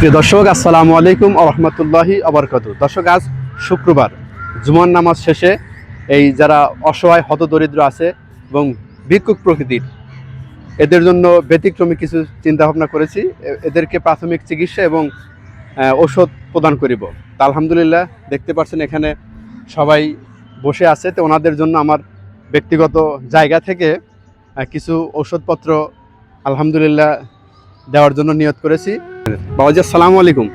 প্রিয় দর্শক, আসসালামু আলাইকুম আহমতুল্লাহি আবরকাত দর্শক, আজ শুক্রবার, জুমার নামাজ শেষে এই যারা অসহায়, হতদরিদ্র আছে এবং ভিক্ষুক প্রকৃতির, এদের জন্য ব্যতিক্রমী কিছু চিন্তা ভাবনা করেছি এদেরকে প্রাথমিক চিকিৎসা এবং ওষুধ প্রদান করিব। তা আলহামদুলিল্লাহ, দেখতে পাচ্ছেন এখানে সবাই বসে আছে। তো ওনাদের জন্য আমার ব্যক্তিগত জায়গা থেকে কিছু ওষুধপত্র আলহামদুলিল্লাহ দেওয়ার জন্য নিয়ত করেছি। বাবাজি আসসালামু আলাইকুম।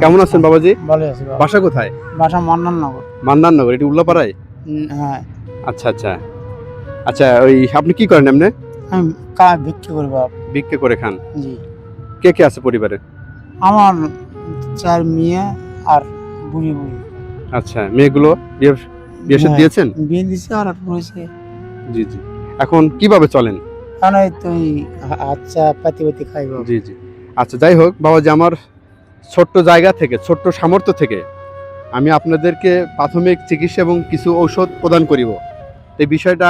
কেমন আছেন বাবাজি? ভালো আছি বাবা। বাসা কোথায়? বাসা মন্নাননগর মান্দারনগর এটি উল্লাপাড়ায়? হ্যাঁ। আচ্ছা আচ্ছা। আচ্ছা ওই আপনি কি করেন এমনি? আমি কা বিক্রি করি বাবা। ভিক্ষে করে খান? জি। কে কে আছে পরিবারে? আমার চার মেয়ে আর বুড়ি বুড়ি। আচ্ছা মেয়েগুলো বিয়ে বিয়ে হ্যাঁ, দিয়েছেন? বিয়ে দিছে আর রয়েছে জি জি। এখন কীভাবে চলেন? কারণ এই তো এই হা- আচ্ছা পাতি পাতি খাই জি জি। আচ্ছা যাই হোক বাবা যে আমার ছোট্ট জায়গা থেকে ছোট্ট সামর্থ্য থেকে আমি আপনাদেরকে প্রাথমিক চিকিৎসা এবং কিছু ঔষধ প্রদান করিব। এই বিষয়টা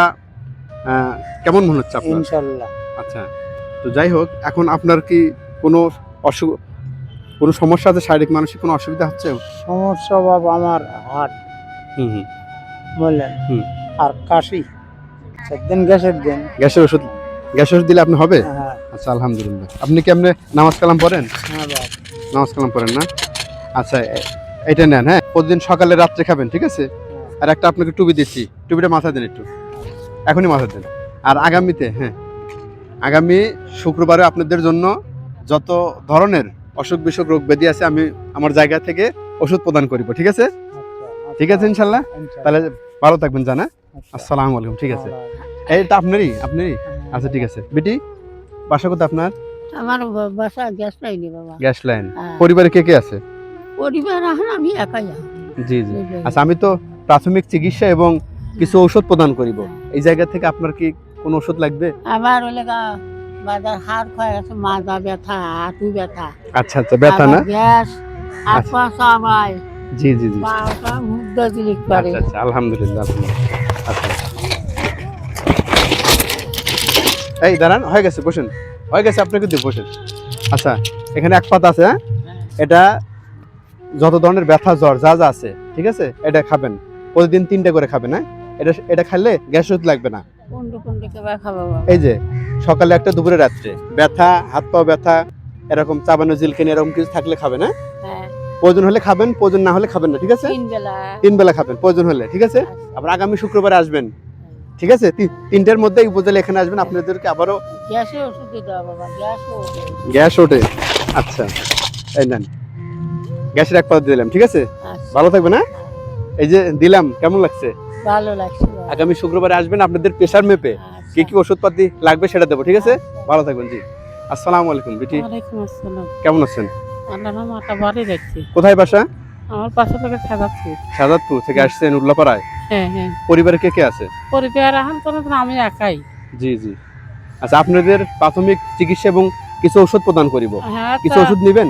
কেমন মনে হচ্ছে আপনার? ইনশাল্লাহ। আচ্ছা তো যাই হোক এখন আপনার কি কোনো অসুখ কোনো সমস্যা আছে? শারীরিক মানসিক কোনো অসুবিধা হচ্ছে? সমস্যা বাবা আমার হাট। হুম হুম। বললেন হুম। আর কাশি। সেদিন গ্যাসের দিন। গ্যাসের ওষুধ গ্যাসের ওষুধ দিলে আপনি হবে? হ্যাঁ। আচ্ছা আলহামদুলিল্লাহ। আপনি কি আপনি নামাজ কালাম পড়েন? হ্যাঁ নামাজ কালাম পড়েন না? আচ্ছা এটা নেন হ্যাঁ? প্রতিদিন সকালে রাত্রে খাবেন ঠিক আছে? আর একটা আপনাকে টুপি দিচ্ছি। টুপিটা মাথা দেন একটু। এখনই মাথা দেন। আর আগামীতে হ্যাঁ আগামী শুক্রবারে আপনাদের জন্য যত ধরনের অসুখ বিসুখ রোগ ব্যাধি আছে আমি আমার জায়গা থেকে ওষুধ প্রদান করিব ঠিক আছে? আচ্ছা, ঠিক আছে ইনশাল্লাহ? ইনশাল্লাহ। তাহলে ভালো থাকবেন জানা? আচ্ছা। আসসালামু আলাইকুম ঠিক আছে। হ্যাঁ, এইটা আপনারই আপনারই? আচ্ছা ঠিক আছে। বেটি? বাসা কোথায় আপনার? আমার বাসা গ্যাস লাইনে বাবা। গ্যাস লাইন হ্যাঁ। পরিবারে কে কে আছে? পরিবার এখন আমি একাই জি জি। আচ্ছা আমি তো প্রাথমিক চিকিৎসা এবং কিছু ঔষধ প্রদান করিব। এই জায়গা থেকে আপনার কি কোনো ওষুধ লাগবে? আমার ওই লেগা বাজার হাড় ক্ষয় আছে মাজা ব্যথা হাঁটু ব্যথা। আচ্ছা আচ্ছা ব্যথা না? গ্যাস হাত আচ্ছা। পা জি জি জি। আচ্ছা আচ্ছা আলহামদুলিল্লাহ আলহামদুলিল্লাহ। আচ্ছা এই দাঁড়ান হয়ে গেছে বসেন। হয়ে গেছে আপনাকে দিয়ে বসেন। আচ্ছা এখানে এক পাতা আছে হ্যাঁ? এটা যত ধরনের ব্যথা জ্বর যা যা আছে ঠিক আছে? এটা খাবেন। প্রতিদিন তিনটা করে খাবেন হ্যাঁ? এটা এটা খেলে গ্যাস ওষুধ লাগবে না। এই যে সকালে একটা দুপুরে রাত্রে। ব্যথা হাত পা ব্যথা এরকম চাবানো জিলকেনি এরকম কিছু থাকলে খাবেন হ্যাঁ? হ্যাঁ। প্রয়োজন হলে খাবেন প্রয়োজন না হলে খাবেন না ঠিক আছে? তিন বেলা খাবেন প্রয়োজন হলে ঠিক আছে? আচ্ছা। আবার আগামী শুক্রবারে আসবেন। ঠিক আছে? তিনটের মধ্যে উপজেলা এখানে আসবেন আপনাদেরকে আবারও গ্যাসে ওষুধ দিতে হবে বাবা গ্যাসও ওঠে। গ্যাস ওঠে। আচ্ছা এই নেন। গ্যাসের এক পাতা দিলাম ঠিক আছে? আচ্ছা, ভালো থাকবে না এই যে দিলাম কেমন লাগছে? ভালো লাগছে আগামী শুক্রবারে আসবেন আপনাদের প্রেশার মেপে। আচ্ছা। কি কি ওষুধপাতি লাগবে সেটা দেবো ঠিক আছে? ভালো থাকবেন জি। আসসালামু আলাইকুম বিটি। কেমন আছেন? কোথায় বাসা? আমার পাশে থেকে সাজাচ্ছি সাজাদপুর থেকে আসছেন উল্লাপাড়ায়। হ্যাঁ হ্যাঁ। পরিবারে কে কে আছে? পরিবার এখন তো আমি একাই। জি জি। আচ্ছা আপনাদের প্রাথমিক চিকিৎসা এবং কিছু ওষুধ প্রদান করিব। হ্যাঁ কিছু ওষুধ নেবেন?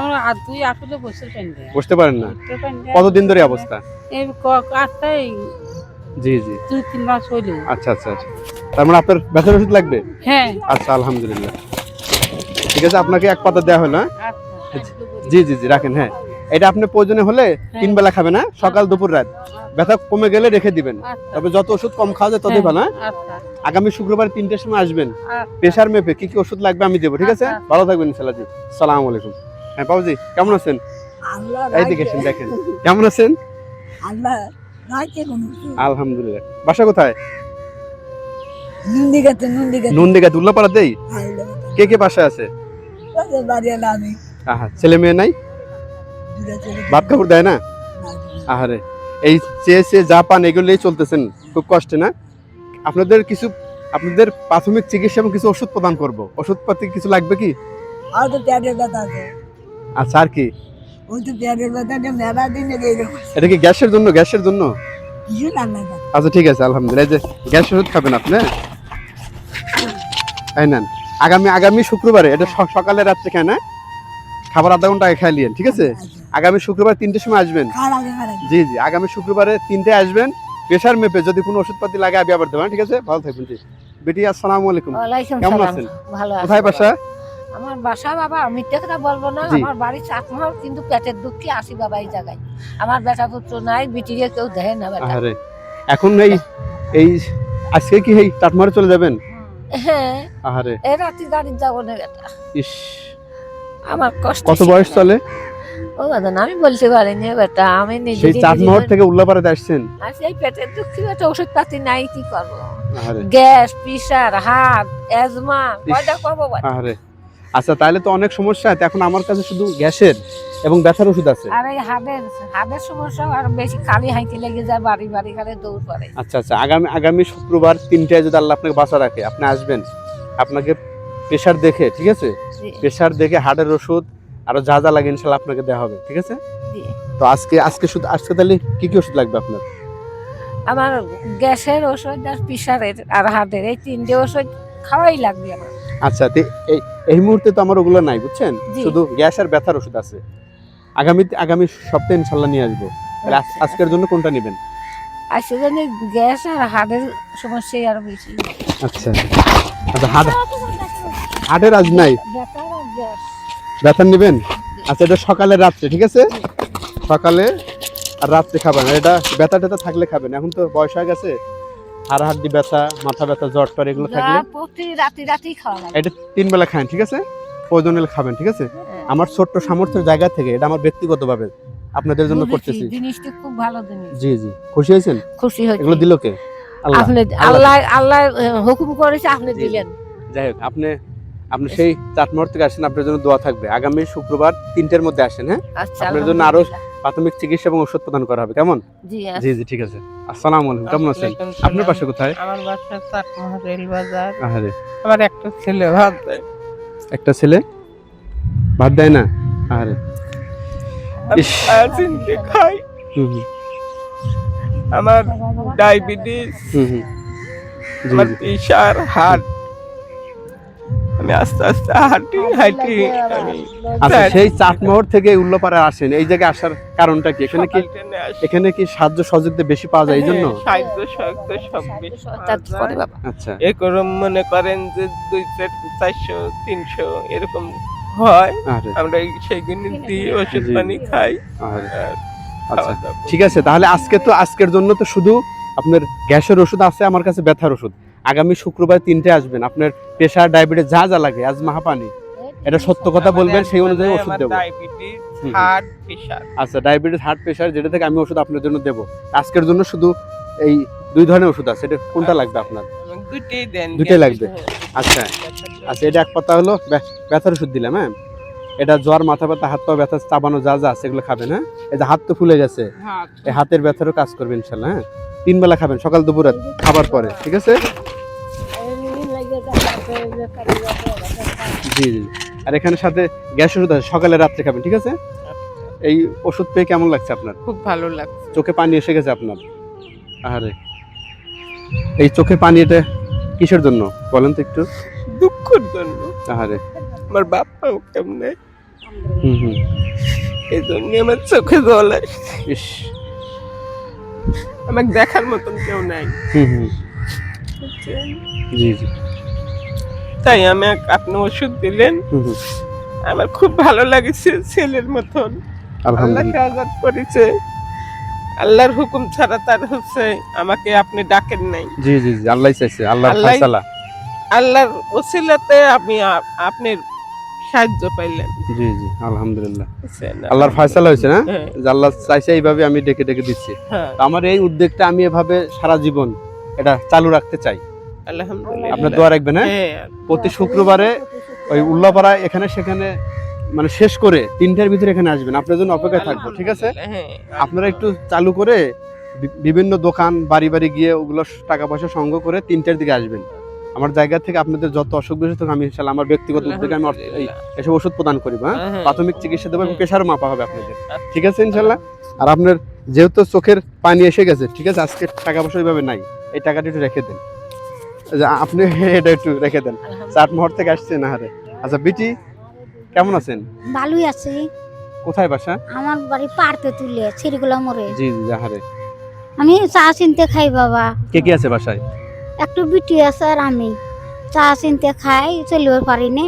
আমরা আর দুই আসলে বসে পেন্ডে। বসতে পারেন না? কতদিন ধরে অবস্থা? এই জি জি। দুই তিন মাস হইল। আচ্ছা আচ্ছা আচ্ছা। তার মানে আপনার ব্যথার ওষুধ লাগবে? হ্যাঁ। আচ্ছা আলহামদুলিল্লাহ। ঠিক আছে আপনাকে এক পাতা দেওয়া হলো হ্যাঁ? আচ্ছা। জি জি জি রাখেন হ্যাঁ। এটা আপনি প্রয়োজনে হলে তিন বেলা খাবেন না সকাল দুপুর রাত। ব্যথা কমে গেলে রেখে দিবেন। আচ্ছা। তবে যত ওষুধ কম খাওয়া যায় ততই ভালো হ্যাঁ? আচ্ছা। আগামী শুক্রবার তিনটের সময় আসবেন। আচ্ছা। প্রেশার মেপে কি কি ওষুধ লাগবে আমি দেবো ঠিক আছে। ভালো থাকবেন ইনশাল্লাহ জি। সালাম আলাইকুম। হ্যাঁ বাবুজি কেমন আছেন? এই এসেন দেখেন। কেমন আছেন? আলহামদুলিল্লাহ। বাসা কোথায়? নুন্দিগাতে নুন্দিগাতে নন্দিগা দুল্লাপাড়াতেই? কে কে বাসায় আছে? আহা ছেলে মেয়ে নাই। ভাত কাপড় দেয় না? আহারে। এই চেয়ে চেয়ে যা পান এগুলোই চলতেছেন খুব কষ্টে না? আপনাদের কিছু আপনাদের প্রাথমিক চিকিৎসা এবং কিছু ওষুধ প্রদান করব। ওষুধপাতি কিছু লাগবে কি? আর তো পেটের ব্যথা আছে। আচ্ছা আর কি? ওই তো পেটের ব্যথাটা মেলা দিন এটা কি গ্যাসের জন্য গ্যাসের জন্য? কিছু আচ্ছা ঠিক আছে আলহামদুলিল্লাহ। যে গ্যাস ওষুধ খাবেন আপনি তাই নেন। আগামী আগামী শুক্রবারে এটা সকালে রাত্রে খায় না? খাবার আধা ঘণ্টা আগে খাইলিয়েন ঠিক আছে? আগামী শুক্রবার তিনটের সময় আসবেন। জি জি আগামী শুক্রবারে তিনটে আসবেন। প্রেশার মেপে যদি কোনো ওষুধপাতি লাগে আমি আবার দেবেন ঠিক আছে? ভালো থাকবেন জি। বেটি আসসালামু আলাইকুম। কেমন আছেন? ভালো কোথায় বাসা? আমার বাসা বাবা মিথ্যে কথা বলব না। আমার বাড়ি চাকমহল কিন্তু পেটের দুঃখে আসি বাবা এই জায়গায়। আমার বেটা পুত্র নাই বিটিরে কেউ দেয় না বেটা। এখন এই এই আজকে কি এই চাটমারে চলে যাবেন? হ্যাঁ। আহারে। এ রাতে গাড়ি যাব না বেটা। ইস। আমার কষ্ট কত বয়স চলে ও আমি বলতে পারিনি বেটা আমি নিজে সেই চাটমোহর থেকে উল্লাপাড়াতে আসছেন? আর সেই পেটের দুঃখে ওষুধ পাতি নাই কি করব? গ্যাস হাত এজমা কয়টা করব বেটা? আচ্ছা তাহলে তো অনেক সমস্যা আছে এখন আমার কাছে শুধু গ্যাসের এবং ব্যথার ওষুধ আছে। আর এই হাতের সমস্যা আর বেশি খালি হাঁকি লেগে যায় বাড়ি বাড়ি খালি দৌড় আচ্ছা আচ্ছা আগামী আগামী শুক্রবার তিনটায় যদি আল্লাহ আপনাকে বাঁচা রাখে আপনি আসবেন আপনাকে প্রেশার দেখে ঠিক আছে? প্রেশার দেখে হার্টের ওষুধ আরও যা যা লাগে ইনশাল্লাহ আপনাকে দেওয়া হবে ঠিক আছে? তো আজকে আজকে শুধু আজকে তাহলে কি কি ওষুধ লাগবে আপনার? আমার গ্যাসের ওষুধ আর প্রেশারের আর হাতের এই তিনটে ওষুধ খাওয়াই লাগবে আমার। আচ্ছা এই এই মুহূর্তে তো আমার ওগুলো নাই বুঝছেন? শুধু গ্যাস আর ব্যথার ওষুধ আছে। আগামী আগামী সপ্তাহে ইনশাল্লাহ নিয়ে আসব। তাহলে আজ- আজকের জন্য কোনটা নেবেন? আর সেজন্য গ্যাস আর হার্টের সমস্যাই আরও বেশি। আচ্ছা। আচ্ছা হাট হাটের আজ নাই। ব্যথা আর গ্যাস। ব্যথা নেবেন? আচ্ছা এটা সকালে রাত্রে ঠিক আছে? সকালে আর রাত্রে খাবেন। এটা ব্যথা ট্যাথা থাকলে খাবেন। এখন তো বয়স হয়ে গেছে। হাড় হাড্ডি ব্যথা মাথা ব্যথা জ্বর টর এগুলো থাকলে এটা তিন বেলা খান ঠিক আছে? প্রয়োজন হলে খাবেন ঠিক আছে? হ্যাঁ। আমার ছোট্ট সামর্থ্যের জায়গা থেকে এটা আমার ব্যক্তিগতভাবে আপনাদের জন্য করতেছি। জিনিসটি খুব ভালো জিনিস। জি জি। খুশি হয়েছেন? খুশি এগুলো হয়েছি দিল কে? আল্লাহ। আপনি আল্লাহ। আল্লাহ হুকুম করেছে আপনি। দিলেন। যাই হোক আপনি আপনি সেই চাটমোহর থেকে আসেন আপনার জন্য দোয়া থাকবে। আগামী শুক্রবার তিনটের মধ্যে আসেন হ্যাঁ? আচ্ছা আপনার জন্য আরো- প্রাথমিক চিকিৎসা এবং ওষুধ প্রদান করা হবে কেমন? জি আচ্ছা। জি জি ঠিক আছে। আসসালামু আলাইকুম কেমন আছেন? আপনার পাশে কোথায়? আমার বাসা চাটমোহর রেল বাজার। আহারে। আমার একটা ছেলে ভাত দেয়। একটা ছেলে? ভাত দেয় না। আর চিনতে খাই। আমার ডায়াবেটিস। হুম হুম। জি আমার জি। প্রেশার হার্ট আমি আস্তে আস্তে হাঁটি হাঁটি আমি আচ্ছা সেই চাটমোহর থেকে উল্লাপাড়া আসেন এই জায়গায় আসার কারণটা কি? এখানে কি। এখানে কি সাহায্য সহযোগিতা বেশি পাওয়া যায় এই জন্য? হ্যাঁ, সাহায্য সাহায্য সব বেশি করে বাবা। আচ্ছা। এ মনে করেন যে দুই চার- চারশো তিনশো এরকম হয়। আমরা এই সেইগুলি দিই ওষুধ পানি খাই। আচ্ছা ঠিক আছে তাহলে আজকে তো আজকের জন্য তো শুধু আপনার গ্যাসের ওষুধ আছে আমার কাছে ব্যথার ওষুধ। আগামী শুক্রবার তিনটে আসবেন। আপনার প্রেশার ডায়াবেটিস যা যা লাগে আজ মাহাপানি এটা সত্য কথা বলবেন সেই অনুযায়ী ওষুধ দেবো। আচ্ছা ডায়াবেটিস হার্ট প্রেশার যেটা থেকে আমি ওষুধ আপনার জন্য দেবো। আজকের জন্য শুধু এই দুই ধরনের ওষুধ আছে। এটা কোনটা লাগবে আপনার? দুটেই লাগবে। আচ্ছা। আচ্ছা এটা এক পাতা হলো ব্যথার ওষুধ দিলাম হ্যাঁ? এটা জ্বর মাথা ব্যথা হাত পা ব্যথা চাবানো যা যা আছে এগুলো খাবেন হ্যাঁ? এই যে হাত তো ফুলে গেছে। এই হাতের ব্যথারও কাজ করবে ইনশাল্লাহ হ্যাঁ? তিন বেলা খাবেন সকাল দুপুর খাবার পরে ঠিক আছে? জি জি আর এখানে সাথে গ্যাস ওষুধ আছে সকালে রাত্রে খাবেন ঠিক আছে? এই ওষুধ পেয়ে কেমন লাগছে আপনার? খুব ভালো লাগছে। চোখে পানি এসে গেছে আপনার? আরে এই চোখে পানি এটা কিসের জন্য? বলেন তো একটু। দুঃখের জন্য। আরে আমার বাপ্পাও কেমনে? হুম হুম। এই জন্য আমার চোখে জল আসে ইস। আমাকে দেখার মতন কেউ নাই। জি জি। তাই আমি আপনি ওষুধ দিলেন। আমার খুব ভালো লাগছে ছেলের মতন। আল্লাহ আলহামদুলিল্লাহ। আজাদ করেছে। আল্লাহর হুকুম ছাড়া তার হচ্ছে আমাকে আপনি ডাকেন নাই। জি জি জি আল্লাহ চাইছে আল্লাহর আল্লাহ- ফয়সালা। আল্লাহর ওসিলাতে আমি আপনার সাহায্য পাইলেন। জি জি আলহামদুলিল্লাহ। আল্লাহর ফয়সালা হয়েছে না? হ্যাঁ, যে আল্লাহ চাইছে এইভাবে আমি ডেকে ডেকে দিচ্ছি। হ্যাঁ, আমার এই উদ্যোগটা আমি এভাবে সারা জীবন এটা চালু রাখতে চাই। আলহামদুলিল্লাহ। আপনার দোয়া রাখবেন হ্যাঁ? হ্যাঁ, প্রতি শুক্রবারে ওই উল্লাপাড়া এখানে সেখানে মানে শেষ করে তিনটার ভিতরে এখানে আসবেন। আপনার জন্য অপেক্ষায় থাকব ঠিক আছে? আপনারা একটু চালু করে বিভিন্ন দোকান বাড়ি বাড়ি গিয়ে ওগুলো টাকা পয়সা সংগ্রহ করে তিনটার দিকে আসবেন। আমার জায়গা থেকে আপনাদের যত অসুখ বিসুখ আমি ইনশাল্লাহ আমার ব্যক্তিগত উদ্যোগে আমি এই এসব ওষুধ প্রদান করি হ্যাঁ? হ্যাঁ, প্রাথমিক চিকিৎসা দেবো এবং প্রেশারও মাপা হবে আপনাদের। ঠিক আছে ইনশাল্লাহ আর আপনার যেহেতু চোখের পানি এসে গেছে ঠিক আছে? আজকে টাকা পয়সা ওইভাবে নাই। এই টাকাটা একটু রেখে দেন। আপনি এটা একটু রেখে দেন। চাট মোহর থেকে আসছেন আহারে আচ্ছা বিটি কেমন আছেন? ভালোই আছি। কোথায় বাসা? আমার বাড়ি পারতে তুলে ছিড়গুলা মরে জি জি আহারে আমি চা চিনতে খাই বাবা। কে কে আছে বাসায়? একটু বিটি আছে আর আমি। চা চিনতে খাই চলিবার পারি নে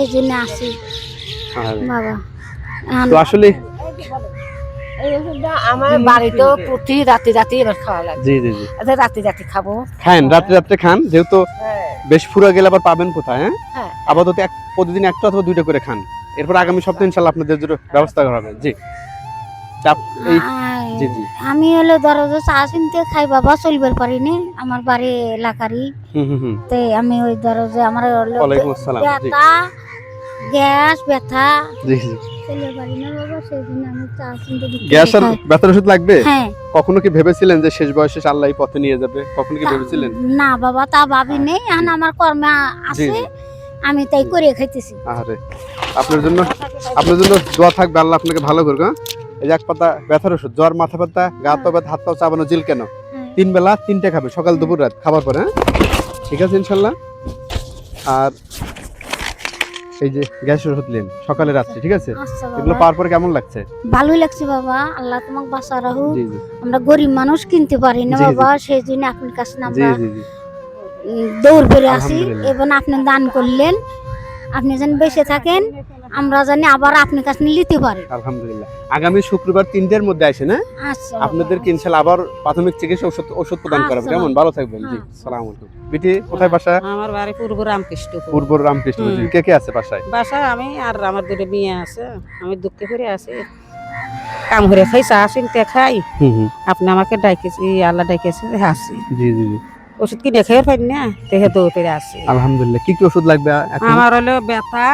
এই জন্য আসি। বাবা তো আসলে এই আমার বাড়িতেও প্রতি রাতে রাতে এবার খাওয়া লাগে। জি জি জি। আচ্ছা রাতে রাতে খাব। খান রাত্রে রাত্রে খান যেহেতু বেশ ফুরা গেলে আবার পাবেন কোথায় হ্যাঁ? হ্যাঁ। আপাতত এক প্রতিদিন একটা অথবা দুইটা করে খান। এরপর আগামী সপ্তাহে ইনশাল্লাহ আপনাদের জন্য ব্যবস্থা করা হবে। জি। আমি হলো ধরো চা চিনতে খাই বাবা চলবার পারি নি আমার বাড়ি এলাকারই। তে আমি ওই ধরো যে আমার ব্যথা গ্যাস ব্যথা। গ্যাস আর ব্যথার ওষুধ লাগবে? হ্যাঁ। কখনো কি ভেবেছিলেন যে শেষ বয়সে আল্লাহ পথে নিয়ে যাবে? কখনো কি ভেবেছিলেন? না বাবা তা ভাবি নেই এখন আমার কর্মে আছে আমি তাই করে খাইতেছি। আরে আপনার জন্য আপনার জন্য দোয়া থাকবে আল্লাহ আপনাকে ভালো করবে? এই এক পাতা ব্যথার ওষুধ জ্বর মাথা ব্যথা গা তো ব্যথা হাত পাও চাবানো জিল কেন? হ্যাঁ। তিন বেলা তিনটে খাবে সকাল দুপুর রাত খাবার পরে হ্যাঁ? ঠিক আছে ইনশাল্লাহ। আর এই যে গ্যাসের ওষুধ নেন সকালে রাত্রে ঠিক আছে? আচ্ছা এগুলো পাওয়ার পরে কেমন লাগছে? ভালোই লাগছে বাবা। আল্লাহ তোমাকে বাঁচা জি আমরা গরিব মানুষ কিনতে পারি না। বাবা। সেই জন্য আপনার কাছে আমরা দৌড় করে আসি। এবং আপনি দান করলেন। আপনি যেন বেঁচে থাকেন। আমরা জানি আবার আপনার কাছে নিতে পারি। আলহামদুলিল্লাহ। আগামী শুক্রবার তিনটের মধ্যে আসেন হ্যাঁ আচ্ছা। বাবা। আপনাদেরকে ইনশাল্লাহ আবার প্রাথমিক চিকিৎসা ওষুধ ওষুধ প্রদান করাবে। আচ্ছা। কেমন? ভালো থাকবেন। জি আচ্ছা। সালাম আলাইকুম। বিটি কোথায় বাসা? আমার বাড়ি পূর্ব রামকৃষ্ণপুর। পূর্ব রামকৃষ্ণ জি কে কে আছে বাসায়? বাসা আমি আর আমার দুটো মেয়ে আছে। আমি দুঃখে করে আছি। কাম করে খাই চা চিনতে খাই। হুম হুম। আপনি আমাকে ডাইকেছি আল্লাহ ডাইকেছে আসি। জি জি জি। ওষুধ কিনে খেয়ে পাই না দেখে দৌড় করে আসি আলহামদুলিল্লাহ। কি কি ওষুধ লাগবে আমার হলো ব্যথা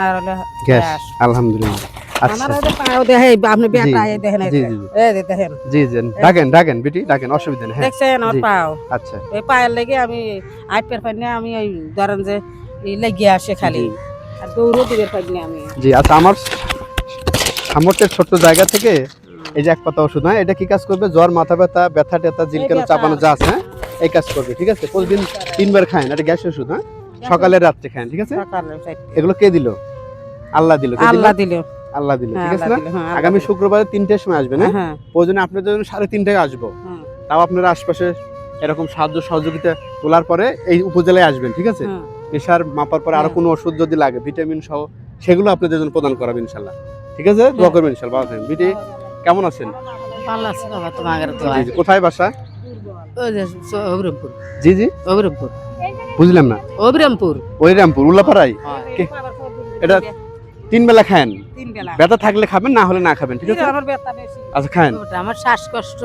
আর হলো গ্যাস আলহামদুলিল্লাহ। আচ্ছা আমার হলো পাও দেখে আপনি ব্যথা দেখেন এই জি, যে। জি, জি। এই যে দেখেন। জি জি ডাকেন ডাকেন বিটি ডাকেন অসুবিধা নেই হ্যাঁ। দেখছেন আমার পাও? আচ্ছা। ওই পায়ের লেগে আমি আট পের পাই আমি ওই ধরেন যে লেগে আসে খালি। জি। আর দৌড়ও দিবে পাই আমি। জি আচ্ছা আমার সামর্থ্যের ছোট্ট জায়গা থেকে এই যে এক পাতা ওষুধ হ্যাঁ এটা কি কাজ করবে? জ্বর মাথা ব্যথা ব্যথা টেথা জিলকানো চাপানো যা আছে হ্যাঁ এই কাজ করবে ঠিক আছে? প্রতিদিন তিনবার খান এটা গ্যাস ওষুধ হ্যাঁ? সকালে রাত্রে খান ঠিক আছে? এগুলো কে দিল? আল্লাহ দিল আল্লাহ দিল? আল্লাহ দিল ঠিক আছে না? দিল, হ্যাঁ, আগামী শুক্রবারে তিনটের সময় আসবেন হ্যাঁ হ্যাঁ। প্রয়োজনে আপনাদের জন্য সাড়ে তিনটায় আসব। তাও আপনারা আশপাশে এরকম সাহায্য সহযোগিতা তোলার পরে এই উপজেলায় আসবেন ঠিক আছে? হুম। প্রেশার মাপার পরে আরও কোনো ওষুধ যদি লাগে ভিটামিন সহ সেগুলো আপনাদের জন্য প্রদান করাবেন ইনশাল্লাহ ঠিক আছে? দোয়া করবেন ইনশাল্লাহ ভালো থাকবেন। বিটি কেমন আছেন? ভালো আছে বাবা তোমার। কোথায় বাসা? ওই যে স- জি জি। অবিরামপুর বুঝলাম না। অবিরামপুর। ওই রামপুর উল্লাপাড়াই এটা তিন বেলা খান তিন বেলা। ব্যথা থাকলে খাবেন না হলে না খাবেন ঠিক আছে? আমার ব্যথা বেশি। আচ্ছা খান ওটা আমার শ্বাসকষ্ট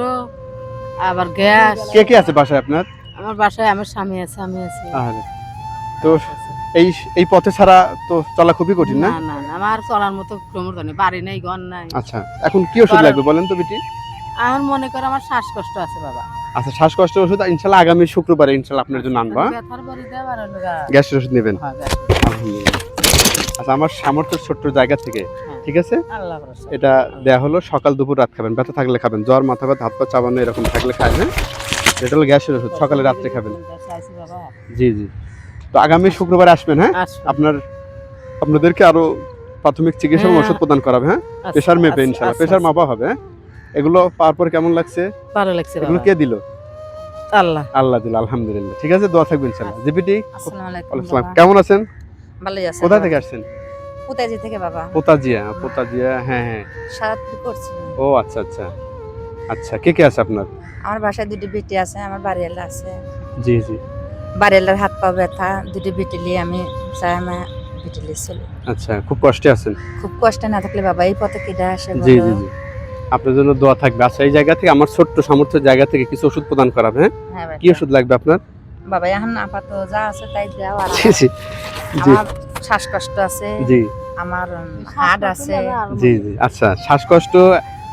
আবার গ্যাস। কে কে আছে বাসায় আপনার? আমার বাসায় আমার স্বামী আছে আমি আছি। তো এই এই পথে ছাড়া তো চলা খুবই কঠিন না? না না না, আমার চলার মতো ক্ষমতা নেই বাড়ি নেই ঘর নাই। আচ্ছা এখন কি ওষুধ লাগবে বলেন তো বিটি? আমার মনে করে আমার শ্বাসকষ্ট আছে বাবা। আচ্ছা শ্বাসকষ্টের ওষুধ ইনশাল্লাহ আগামী শুক্রবারে ইনশাল্লাহ আপনার জন্য আনব হ্যাঁ? গ্যাসের ওষুধ নেবেন? হ্যাঁ, আচ্ছা আমার সামর্থ্য ছোট্ট জায়গা থেকে হ্যাঁ। ঠিক আছে? এটা দেয়া হলো সকাল দুপুর রাত খাবেন ব্যথা থাকলে খাবেন জ্বর মাথা ব্যথা হাত পা চাবানো এরকম থাকলে খাবেন এটা হলো গ্যাসের ওষুধ সকালে রাত্রে খাবেন। জি জি। তো আগামী শুক্রবার আসবেন হ্যাঁ? আপনার আপনাদেরকে আরও প্রাথমিক চিকিৎসা। ওষুধ প্রদান করাবে হ্যাঁ? আচ্ছা, প্রেশার মেপে আচ্ছা, ইনশাল্লাহ আচ্ছা, প্রেশার। মাপা হবে হ্যাঁ? এগুলো পাওয়ার পর কেমন লাগছে? ভালো লাগছে এগুলো কে দিল? আল্লাহ। আল্লাহ দিল আলহামদুলিল্লাহ। ঠিক আছে দোয়া থাকবেন ইনশাল্লাহ জিপিটি আসসালামু। কেমন আছেন? ভালোই আছে কোথা থেকে আসছেন? কোথায় থেকে বাবা। পোতাজিয়া পোতাজিয়া হ্যাঁ হ্যাঁ। সারাদিন করছি ও আচ্ছা আচ্ছা। আচ্ছা কে কে আছে আপনার? আমার বাসায় দুটি বেটি আছে আমার বাড়িওয়ালা আছে। জি জি। বাড়িওয়ালার হাত পা ব্যথা দুটি বেটি নিয়ে আমি চাই আমার বেটি নিয়ে চলি। আচ্ছা খুব কষ্টে আছেন? খুব কষ্টে না থাকলে বাবা এই পথে কেটে আসে জি জি জি। আপনার জন্য দোয়া থাকবে। আচ্ছা এই জায়গা থেকে আমার ছোট্ট সামর্থ্যের জায়গা থেকে কিছু ওষুধ প্রদান করাবে হ্যাঁ? হ্যাঁ কি ওষুধ লাগবে আপনার? বাবা এখন আপাতত যা আছে তাই দাও আর জি জি জি। আমার শ্বাসকষ্ট আছে জি। আমার হার্ট আছে। জি জি। আচ্ছা শ্বাসকষ্ট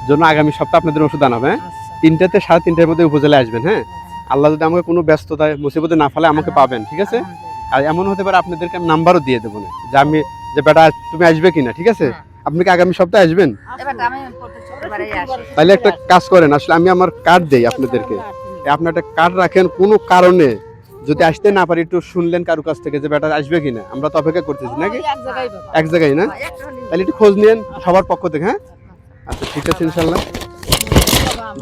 জন্য আগামী সপ্তাহে আপনাদের ওষুধ আনাবে হ্যাঁ? আচ্ছা, তিনটাতে সাড়ে তিনটার মধ্যে উপজেলায় আসবেন হ্যাঁ? আল্লাহ যদি আমাকে কোনো ব্যস্ততায় মুসিবতে না ফেলে আমাকে পাবেন ঠিক আছে? আর এমন হতে পারে আপনাদেরকে আমি নাম্বারও দিয়ে দেবো না যে আমি যে বেটা তুমি আসবে কিনা? ঠিক আছে? হ্যাঁ। আপনি কি আগামী সপ্তাহে আসবেন? তাহলে একটা কাজ করেন আসলে আমি আমার কার্ড দেই আপনাদেরকে। আপনি একটা কার্ড রাখেন কোনো কারণে। যদি আসতে না পারি একটু শুনলেন কারও কাছ থেকে যে বেটা আসবে কিনা। আমরা তো অপেক্ষা করতেছি নাকি? এক জায়গায় না? তাহলে একটু খোঁজ নিন সবার পক্ষ থেকে হ্যাঁ? আচ্ছা ঠিক আছে ইনশাল্লাহ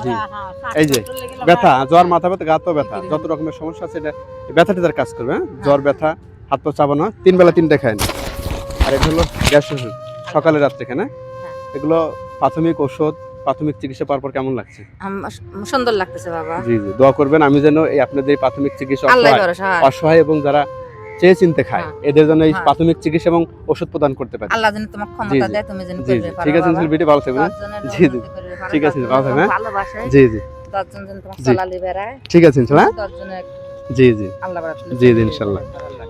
জি। এই যে ব্যথা জ্বর মাথা ব্যথা গা তো ব্যথা। যত রকমের সমস্যা আছে এটা ব্যথাটা তার কাজ করবে হ্যাঁ? জ্বর ব্যথা হাত পা চাবানো তিন বেলা তিনটা খায় না। আর এটা হলো গ্যাস ওষুধ। সকালে রাত্রে এখানে এগুলো প্রাথমিক ওষুধ প্রাথমিক চিকিৎসা পাওয়ার পর কেমন লাগছে সুন্দর লাগতেছে বাবা জি জি দোয়া করবেন আমি যেন এই আপনাদের প্রাথমিক চিকিৎসা আল্লাহ অসহায়- এবং যারা চেয়ে চিনতে খায় হ্যাঁ। এদের জন্য এই হ্যাঁ। প্রাথমিক চিকিৎসা এবং ওষুধ প্রদান করতে পারে আল্লাহ যেন তোমার ক্ষমতা দেয় তুমি যেন জি পারো ঠিক আছে বাবা। ভিডিও ভালো থাকবেন হ্যাঁ? জি, জি। ঠিক আছে, ভালো থাকবেন, হ্যাঁ? ভালোবাসে জি জি দশজন যেন তোমার জি। চালালি বেড়ায় ঠিক আছে ইনশাল্লাহ দশজনের জি জি। জি, জি, ইনশাল্লাহ।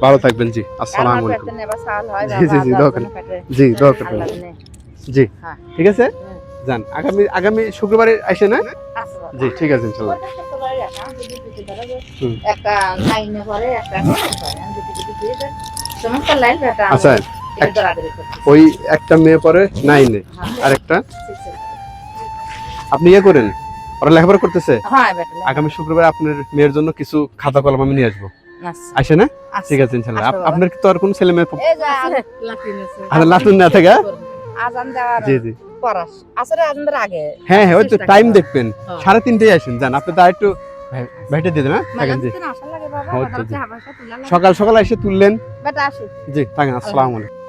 ভালো থাকবেন জি। আসসালামু আলাইকুম। হয় জি, জি, জি, দোয়া জি দোয়া করবেন জি। হ্যাঁ। ঠিক আছে? যান আগামী আগামী শুক্রবারে আসে না জি ঠিক আছে ইনশাল্লাহ। আচ্ছা। ওই একটা মেয়ে পরে নাইনে। আর একটা আপনি ইয়ে করেন? ওরা লেখাপড়া করতেছে? হ্যাঁ আগামী শুক্রবার আপনার মেয়ের জন্য কিছু খাতা কলম আমি নিয়ে আসব। আচ্ছা। আসে না আচ্ছা। ঠিক আছে ইনশাল্লাহ। আপনার কি তো আর কোন ছেলে মেয়ে আচ্ছা লাটুন না থাকে? হ্যাঁ? জি জি। হ্যাঁ হ্যাঁ ওই তো টাইম দেখবেন। সাড়ে তিনটেই আসেন যান। আপনি তো একটু ভাইটা দিয়ে দেন হ্যাঁ? থাকেন জি। হ্যাঁ। সকাল সকাল এসে তুললেন। জি থাকেন আসসালামু আলাইকুম।